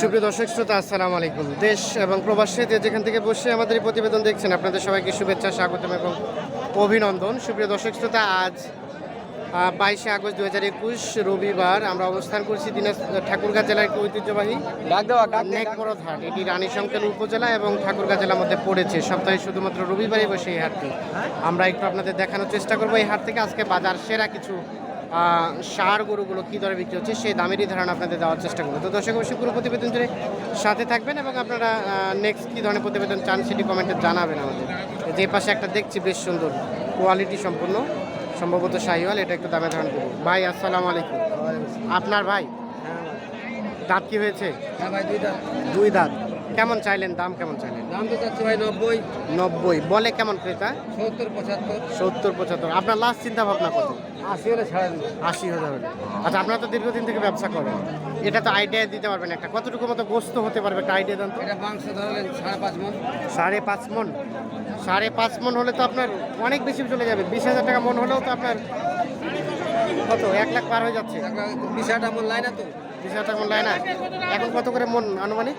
সুপ্রিয় দর্শক শ্রোতা আসসালামু আলাইকুম। দেশ এবং প্রবাসীতে যেখান থেকে বসে আমাদের এই প্রতিবেদন দেখছেন আপনাদের সবাইকে শুভেচ্ছা স্বাগতম এবং অভিনন্দন। সুপ্রিয় দর্শক শ্রোতা আজ বাইশে আগস্ট দু হাজার একুশ রবিবার আমরা অবস্থান করছি দিনাজ ঠাকুরগাঁ জেলার একটি ঐতিহ্যবাহী নেকমরদ হাট এটি রানী শঙ্কর উপজেলা এবং ঠাকুরগাঁ জেলার মধ্যে পড়েছে। সপ্তাহে শুধুমাত্র রবিবারই বসে এই হাটটি। আমরা একটু আপনাদের দেখানোর চেষ্টা করব। এই হাট থেকে আজকে বাজার সেরা কিছু সার গরুগুলো কী দরে বিক্রি হচ্ছে সেই দামেরই ধারণা আপনাদের দেওয়ার চেষ্টা করব। তো দর্শক অবশ্যই পুরো প্রতিবেদন জুড়ে সাথে থাকবেন এবং আপনারা নেক্সট কী ধরনের প্রতিবেদন চান সেটি কমেন্টে জানাবেন আমাদের। যে পাশে একটা দেখছি বেশ সুন্দর কোয়ালিটি সম্পূর্ণ সম্ভবত শাহিওয়াল এটা একটু দামে ধারণ করব। ভাই আসসালামু আলাইকুম। আপনার ভাই? দাঁত কি হয়েছে? হ্যাঁ দুই দাঁত। কেমন চাইলেন? দাম কেমন চাইলেন? দাম তো চাচ্ছি ভাই নব্বই। নব্বই। বলে কেমন ক্রেতা? সত্তর পঁচাত্তর। সত্তর পঁচাত্তর। আপনার লাস্ট চিন্তা ভাবনা কত? আশি হলে ছাড়া আশি হাজার হলে আচ্ছা আপনারা তো দীর্ঘদিন থেকে ব্যবসা করেন। এটা তো আইডিয়া দিতে পারবেন একটা। কতটুকু মতো গোস্ত হতে পারবে একটা আইডিয়া দেন তো? এটা মাংস ধরলেন সাড়ে পাঁচ মন। সাড়ে পাঁচ মন। সাড়ে পাঁচ মন হলে তো আপনার অনেক বেশি চলে যাবে। বিশ হাজার টাকা মন হলেও তো আপনার কত? এক লাখ পার হয়ে যাচ্ছে। বিশ হাজার মন লাইন তো। হাজার টাকা মন লায় না। এখন কত করে মন আনুমানিক?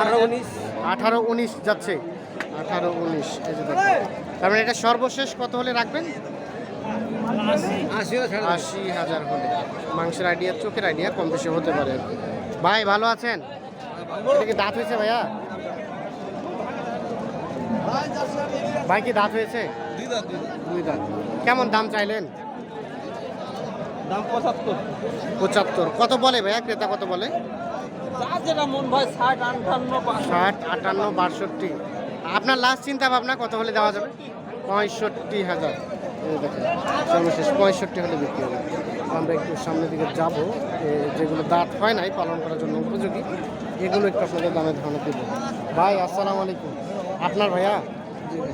আঠারো উনিশ। আঠারো উনিশ যাচ্ছে। আঠারো উনিশ এই যে দেখুন। তার মানে এটা সর্বশেষ কত হলে রাখবেন? আশি। হাজার হলে। মাংসের আইডিয়া চোখের আইডিয়া কম বেশি হতে পারে। ভাই ভালো আছেন? এটা কি দাঁত হয়েছে ভাইয়া? ভাই কি দাঁত হয়েছে? দুই দাঁত। কেমন দাম চাইলেন? দাম পঁচাত্তর। পঁচাত্তর। কত বলে ভাইয়া? ক্রেতা কত বলে? যা যেটা মন ভাই ষাট আটান্ন ষাট আটান্ন বাষট্টি। আপনার লাস্ট চিন্তা ভাবনা কত হলে দেওয়া যাবে? পঁয়ষট্টি হাজার। সর্বশেষ পঁয়ষট্টি হলে বিক্রি হবে। আমরা একটু সামনের দিকে যাব। যেগুলো দাঁত হয় নাই পালন করার জন্য উপযোগী এগুলো একটু আপনাদের দামে ধারণা দেব। ভাই আসসালামু আলাইকুম। আপনার ভাইয়া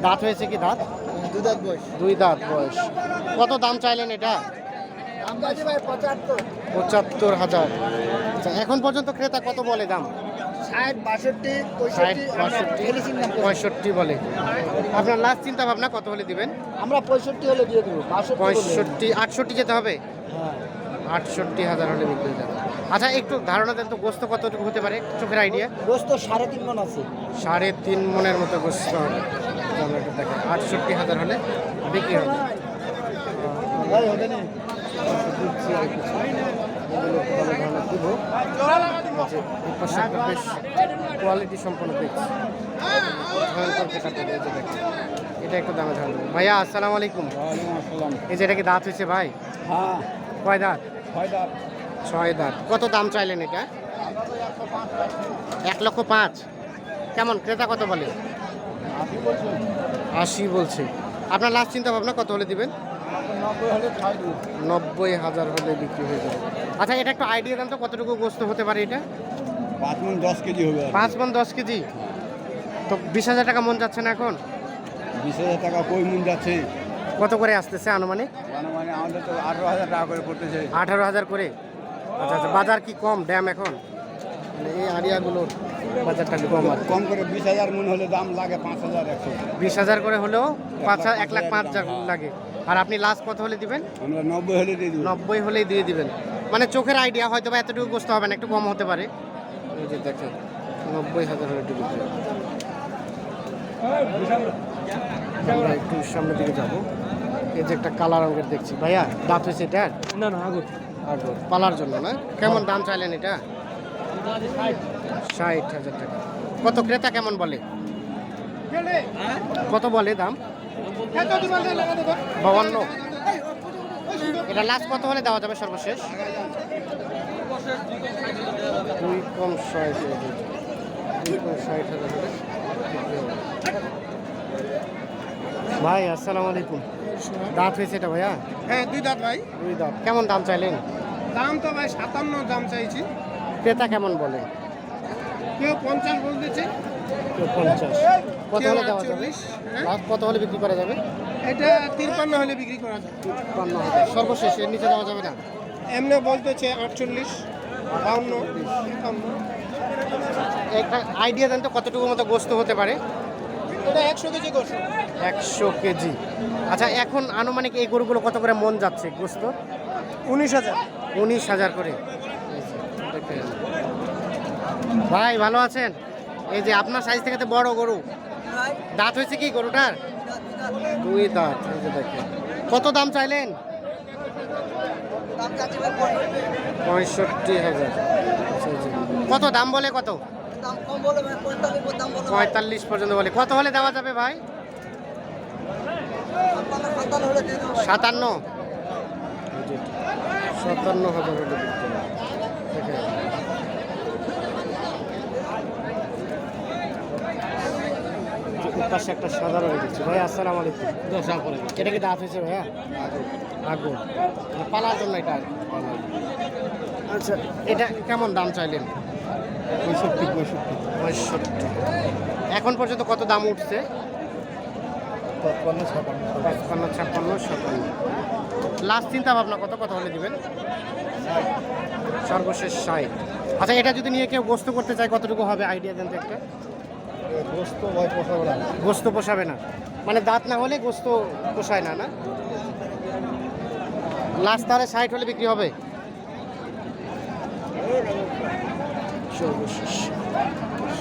দাঁত হয়েছে কি দাঁত? দুই দাঁত বয়স। দুই দাঁত বয়স। কত দাম চাইলেন এটা? পঁচাত্তর। হাজার। আচ্ছা এখন পর্যন্ত ক্রেতা কত বলে দাম? ষাট বাষট্টি ষাট পঁয়ষট্টি বলে। আপনার লাস্ট চিন্তা ভাবনা কত হলে দিবেন? আমরা পঁয়ষট্টি হলে দিয়ে দেবো পঁয়ষট্টি আটষট্টি যেতে হবে? হ্যাঁ। আটষট্টি হাজার হলে বিক্রি যাবে। আচ্ছা একটু ধারণা দেন তো গোস্ত কতটুকু হতে পারে? চোখের আইডিয়া গোস্ত সাড়ে তিন মন আছে। সাড়ে তিন মনের মতো গোস্ত হবে। দেখেন আটষট্টি হাজার হলে বিক্রি হবে। কোয়ালিটি সম্পন্ন এটা একটু দামে ধারণা ভাইয়া আসসালামু আলাইকুম এই যে এটা কি দাঁত হয়েছে ভাই হ্যাঁ কয় দাঁত ছয় দাঁত ছয় দাঁত কত দাম চাইলেন এটা এক লক্ষ পাঁচ কেমন ক্রেতা কত বলে আশি বলছে আপনার লাস্ট চিন্তা ভাবনা কত হলে দিবেন? নব্বই হলে ছয় নব্বই হাজার হলে বিক্রি হয়ে যাবে। আচ্ছা এটা একটু আইডিয়া দেন তো কতটুকু গোস্ত হতে পারে এটা? পাঁচ মন দশ কেজি হবে পাঁচ মন দশ কেজি? তো বিশ হাজার টাকা মন যাচ্ছে না এখন? বিশ হাজার টাকা কই মন যাচ্ছে? কত করে আসতেছে আনুমানিক? মানে মানে আমাদের তো আঠারো হাজার টাকা করে পড়তেছে। আঠারো হাজার করে? আচ্ছা আচ্ছা বাজার কি কম ড্যাম এখন? মানে এই আরিয়াগুলোর বাজারটা কম কম করে বিশ হাজার মন হলে দাম লাগে পাঁচ হাজার একশো। বিশ হাজার করে হলেও পাঁচ এক লাখ পাঁচ হাজার লাগে। আর আপনি লাস্ট কত হলে দিবেন? আমরা নব্বই হলে দিয়ে দিব। নব্বই হলেই দিয়ে দিবেন। মানে চোখের আইডিয়া হয়তো বা এতটুকু গোস্ত হবে না একটু কম হতে পারে। এই যে দেখেন নব্বই হাজার হলে হবে। আমরা একটু সামনের দিকে যাব। এই যে একটা কালা রঙের দেখছি। ভাইয়া দাঁত হয়েছে এটা? না না আগত আগর। পালার জন্য না? কেমন দাম চাইলেন এটা? ষাট হাজার টাকা। কত ক্রেতা কেমন বলে? কত বলে দাম? বাউান্ন এটা লাস্ট কত হলে দেওয়া যাবে সর্বশেষ? দুই কম ষাট দুই কম ষাট। ভাই আসসালামু আলাইকুম। দাঁত হয়েছে এটা ভাইয়া? হ্যাঁ দুই দাঁত ভাই। দুই দাঁত। কেমন দাম চাইলেন? দাম তো ভাই সাতান্ন দাম চাইছি। ক্রেতা কেমন বলে? কেউ পঞ্চাশ বলতেছে। পঞ্চাশ। কত হলে দেওয়া যাবে? হ্যাঁ? কত হলে বিক্রি করা যাবে? এটা তিরপান্ন হলে বিক্রি করা যায় বান্ন হাজার সর্বশেষ এর নিচে দেওয়া যাবে না? এমনি বলতেছে আটচল্লিশ বাউন্ন একান্ন একটা আইডিয়া দেন তো কতটুকু মতো গোস্ত হতে পারে? এটা একশো কেজি করছে একশো কেজি। আচ্ছা এখন আনুমানিক এই গরুগুলো কত করে মন যাচ্ছে গোস্ত? উনিশ হাজার। উনিশ হাজার করে। ভাই ভালো আছেন? এই যে আপনার সাইজ থেকে তো বড় গরু। দাঁত হয়েছে কি গরুটার? দুই দাঁত এই যে দেখেন। কত দাম চাইলেন? পঁয়ষট্টি হাজার। কত দাম বলে কত? পঁয়তাল্লিশ পর্যন্ত বলে। কত হলে দেওয়া যাবে ভাই? সাতান্ন। সাতান্ন হাজার হলে দিতে হবে। দেখেন। যে ওর পাশে একটা সাদা রয়ে গেছে ভাই আসসালামু আলাইকুম। এটা কি দাঁত হয়েছে ভাইয়া? আগুন। মানে পালার জন্য এটা আচ্ছা এটা কেমন দাম চাইলেন? পঁয়ষট্টি পঁয়ষট্টি। পঁয়ষট্টি। এখন পর্যন্ত কত দাম উঠছে? পঁচপান্ন পাঁচপান্ন ছাপ্পান্ন সাতান্ন লাস্ট চিন্তা ভাবনা কত? কত হলে দিবেন? সর্বশেষ ষাট। আচ্ছা এটা যদি নিয়ে কেউ গোস্ত করতে চায় কতটুকু হবে আইডিয়া দেন তো একটা। গোস্ত ভয় পোষাবো না। গোস্ত পোষাবে না। মানে দাঁত না হলে গোস্ত পোষায় না না? লাস্ট তাহলে ষাট হলে বিক্রি হবে?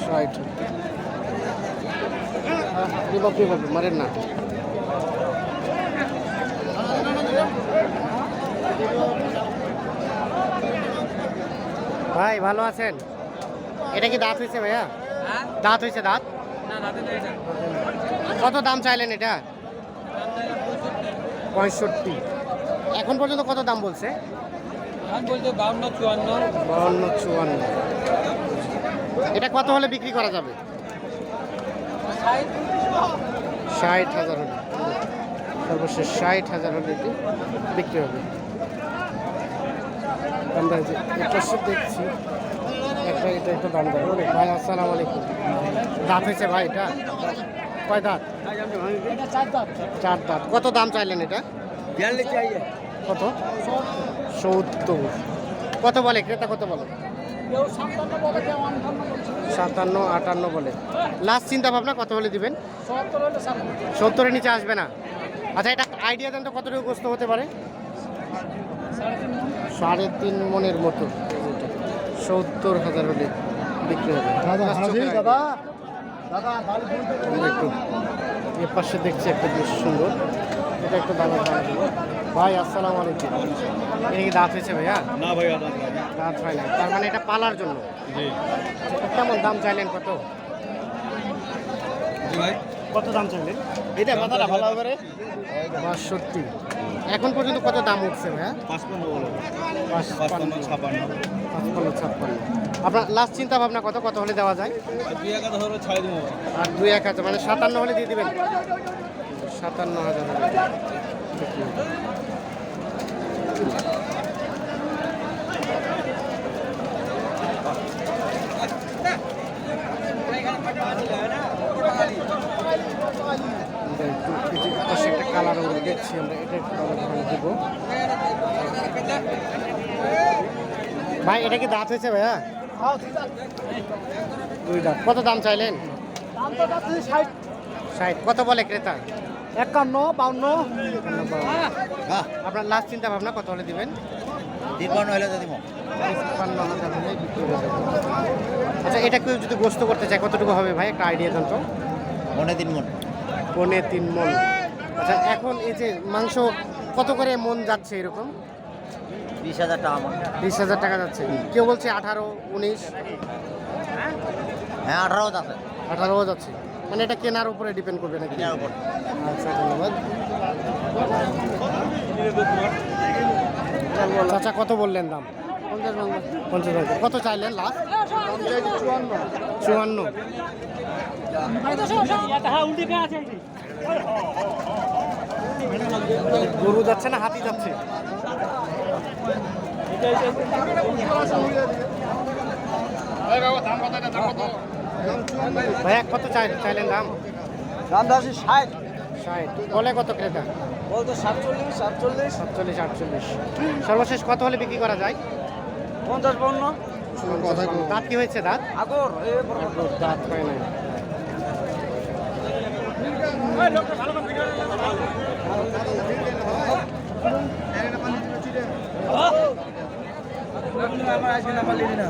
ষাট। মারেন না। ভাই, ভালো আছেন? এটা কি দাঁত হয়েছে ভাইয়া? দাঁত হয়েছে দাঁত? কত দাম চাইলেন এটা? পঁয়ষট্টি। এখন পর্যন্ত কত দাম বলছে? বাউন্ন চুয়ান্ন। বাউন্ন চুয়ান্ন। এটা কত হলে বিক্রি করা যাবে? ষাট হাজার হলে। সর্বশেষ ষাট হাজার হলে এটি বিক্রি হবে। আমরা যে এটা দেখছি। একটা এটা একটু দাম দেবো ভাই আসসালামু আলাইকুম। দাঁত হয়েছে ভাই এটা? কয় দাঁত? চার দাঁত। কত দাম চাইলেন এটা? কত? সত্তর। কত বলে? ক্রেতা কত বলে? সাতান্ন আটান্ন বলে। লাস্ট চিন্তা ভাবনা কত হলে দিবেন? সত্তরের নিচে আসবে না। আচ্ছা এটা আইডিয়া দেন তো কতটুকু গ্রস্ত হতে পারে? সাড়ে তিন মনের মতো। সত্তর হাজার হলে বিক্রি হবে। দাদা দাদা। আমরা একটু এর পাশে দেখছি একটা বেশ সুন্দর। এটা একটু দাদা দাম ভাই আসসালামু আলাইকুম। এটা কি দাঁত হয়েছে ভাইয়া? না ভাইয়া দাঁত হয় না তার মানে এটা পালার জন্য? কেমন দাম চাইলেন কত? কত দাম চাইলেন? এটা মাথাটা ভালো হবে বাষট্টি। এখন পর্যন্ত কত দাম উঠছে ভাইয়া? পাঁচপান্ন পাঁচপান্ন। ছাপান্ন পাঁচপান্ন ছাপ্পান্ন। আপনার লাস্ট চিন্তা ভাবনা কত? কত হলে দেওয়া যায়? দুই এক হাজার হলে ছাড়ে দেবো। আর দুই এক হাজার মানে সাতান্ন হলে দিয়ে দেবেন? সাতান্ন হাজার হলে বিক্রি হবে। আমরা একটু এই যে পাশে একটা কালার আমরা দেখছি আমরা এটা একটু কালার ভালো দেবো ভাই এটা কি দাঁত হয়েছে ভাইয়া? দুই দাঁত। কত দাম চাইলেন? ষাট। কত বলে ক্রেতা? একান্ন বাউন্ন। আপনার লাস্ট চিন্তা ভাবনা কত হলে দিবেন? তিপ্পান্ন হলে তো দিব। তিপ্পান্ন হাজার হলে বিক্রি হয়ে আচ্ছা এটা কেউ যদি গোস্ত করতে চায় কতটুকু হবে ভাই? একটা আইডিয়া দেন তো মনে তিন মন পনে তিন মন আচ্ছা এখন এই যে মাংস কত করে মন যাচ্ছে এরকম? বিশ হাজার টাকা বিশ হাজার টাকা যাচ্ছে। কেউ বলছে আঠারো উনিশ। হ্যাঁ আঠারো আছে আঠারোও যাচ্ছে। মানে এটা কেনার উপরে ডিপেন্ড করবে নাকি? কেনার উপর। আচ্ছা ধন্যবাদ। চাচা কত বললেন দাম? পঞ্চাশ বাংলা কত চাইলেন লাস্ট চুয়ান্ন। গরু যাচ্ছে না হাতি যাচ্ছে? ভাইয়া কত চাই চাইলেন দাম? দাম দাসি ষাট। ষাট। বলে কত ক্রেতা? বলতো সাতচল্লিশ সাতচল্লিশ সাতচল্লিশ আটচল্লিশ। সর্বশেষ কত হলে বিক্রি করা যায়? পঞ্চাশ বাউন্ন। দাঁত কি হয়েছে দাঁত? আগর দাঁত হয় নাই। আমার আজকে নাম্বার লিখি না